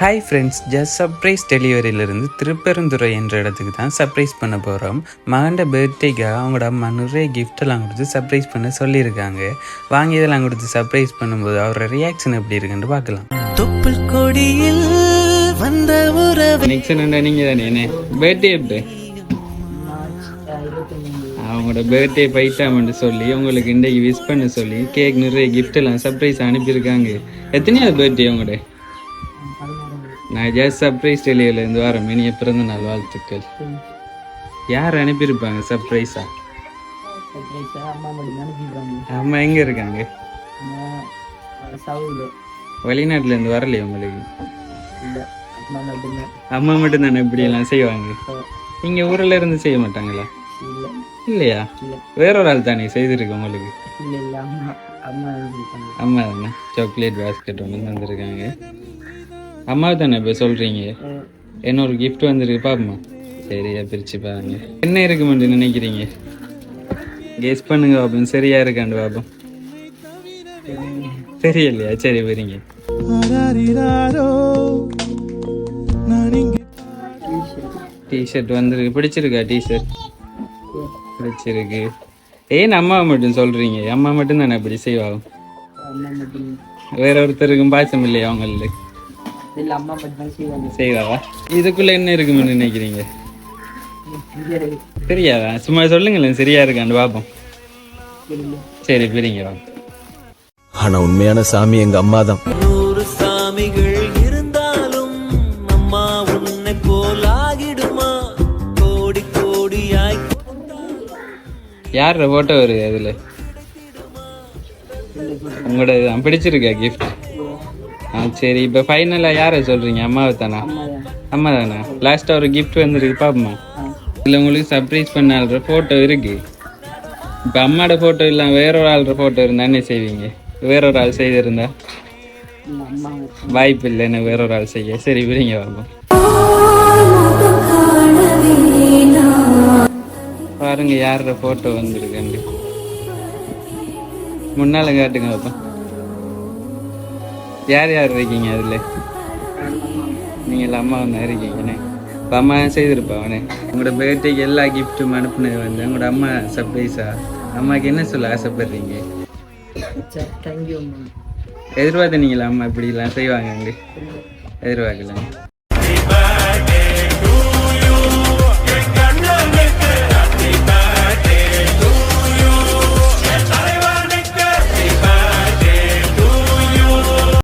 Hi friends just surprise டெலிவரியிலிருந்து திருப்பெருந்துறை என்ற இடத்துக்கு தான் சர்ப்ரைஸ் பண்ண போகிறோம் மகண்ட பர்த்டேக்காக அவங்களோட அம்மா நிறைய gift எல்லாம் கொடுத்து சர்ப்ரைஸ் பண்ண சொல்லியிருக்காங்க. வாங்கி இதெல்லாம் கொடுத்து சர்ப்ரைஸ் பண்ணும்போது அவரோட ரியாக்ஷன் எப்படி இருக்குன்னு பார்க்கலாம். தொப்புள் கொடியில் வந்த உறவு. நெக்ஸ்ட் நீங்கள் தானே என்ன? பர்த்டே எப்படி? அவங்களோட பர்த்டே போயிட்டாமன்னு சொல்லி உங்களுக்கு இன்றைக்கு விஷ் பண்ண சொல்லி கேக் நிறைய gift எல்லாம் சர்ப்ரைஸ் அனுப்பியிருக்காங்க. எத்தனையாவது பர்த்டே உங்களோட? நான் ஜஸ்ட் சர்ப்ரைஸ் டெலிவரிலேருந்து வரேன் இனிய பிறந்த நாள் வாழ்த்துக்கள். யார் அனுப்பியிருப்பாங்க சர்ப்ரைஸா அம்மா எங்கே இருக்காங்க? வெளிநாட்டுலேருந்து வரலையே உங்களுக்கு? அம்மா மட்டும்தான். அம்மா மட்டும் தானே இப்படியெல்லாம் செய்வாங்க? இங்கே ஊரில் இருந்து செய்ய மாட்டாங்களா? இல்லை. இல்லையா? இல்லை. வேற ஒரு ஆள் தானே செய்திருக்கு உங்களுக்கு? அம்மா தானே? சாக்லேட் பாஸ்கெட் ஒன்று வந்திருக்காங்க அம்மா தானே இப்போ சொல்கிறீங்க என்ன ஒரு gift வந்திருக்கு பாப்போமா? சரியா பிரித்து பாருங்க. என்ன இருக்குமென்று நினைக்கிறீங்க? கெஸ் பண்ணுங்க பாப்போம். சரியா இருக்காண்டு பாப்போம். தெரியலையா? சரி வரீங்க டிஷர்ட் வந்திருக்கு. பிடிச்சிருக்கா டிஷர்ட் பிடிச்சிருக்கு. ஏன் அம்மா மட்டும் சொல்றீங்க? அம்மா மட்டும் தானே இப்படி செய்வாங்க? அம்மா மட்டும் வேற ஒருத்தருக்கும் பாசம் இல்லையா அவங்களுக்கு இல்லை அம்மா மட்டும் செய்வாங்க. செய்வாவா இதுக்குள்ள என்ன இருக்குன்னு நினைக்கிறீங்க? தெரியாது. தெரியாதா சும்மா சொல்லுங்களேன் சரியா இருக்காண்டு பாப்போம். தெரியல. சரி பிரிங்க வாங்க. ஆனா உண்மையான சாமி எங்க அம்மா தான். நூறு சாமிகள் இருந்தாலும் அம்மா உன்னை போலாகிடுமா? கோடி கோடியாய் யாரோட போட்டோ வருது அதுல? உங்களோட இதுதான் பிடிச்சிருக்கா கிஃப்ட் ஆ சரி இப்போ ஃபைனலாக யாரை சொல்றீங்க? அம்மாவை தானா? அம்மா தானா? லாஸ்ட்டாக ஒரு கிஃப்ட் வந்துருக்கு பாப்போமா? இதில் உங்களுக்கு சர்ப்ரைஸ் பண்ண ஆள்ற ஃபோட்டோ இருக்கு. இப்போ அம்மாவோட ஃபோட்டோ இல்லை வேற ஒரு ஆள்ற ஃபோட்டோ இருந்தா என்ன செய்வீங்க? வேற ஒரு ஆள் செய்திருந்தா? அம்மா வாய்ப்பு இல்லை என்ன வேற ஒரு ஆள் செய்ய. சரி விடுங்க வாங்க பாருங்க யாரோட ஃபோட்டோ வந்துருக்கு முன்னால காட்டுங்க பாப்பா யார் யார் இருக்கீங்க அதில்? நீங்கள் அம்மா ஒன்று இருக்கீங்கண்ணே இப்போ அம்மா செய்திருப்பாவனே உங்களோட பர்த்டேக்கு எல்லா கிஃப்ட்டும் அனுப்புனது வந்து உங்களோட அம்மா சர்ப்ரைஸா அம்மாவுக்கு என்ன சொல்ல ஆசைப்படுறீங்க? தேங்க்யூ அம்மா. எதிர்பார்த்தனீங்களா அம்மா இப்படிலாம் செய்வாங்க? அங்கே எதிர்பார்க்கல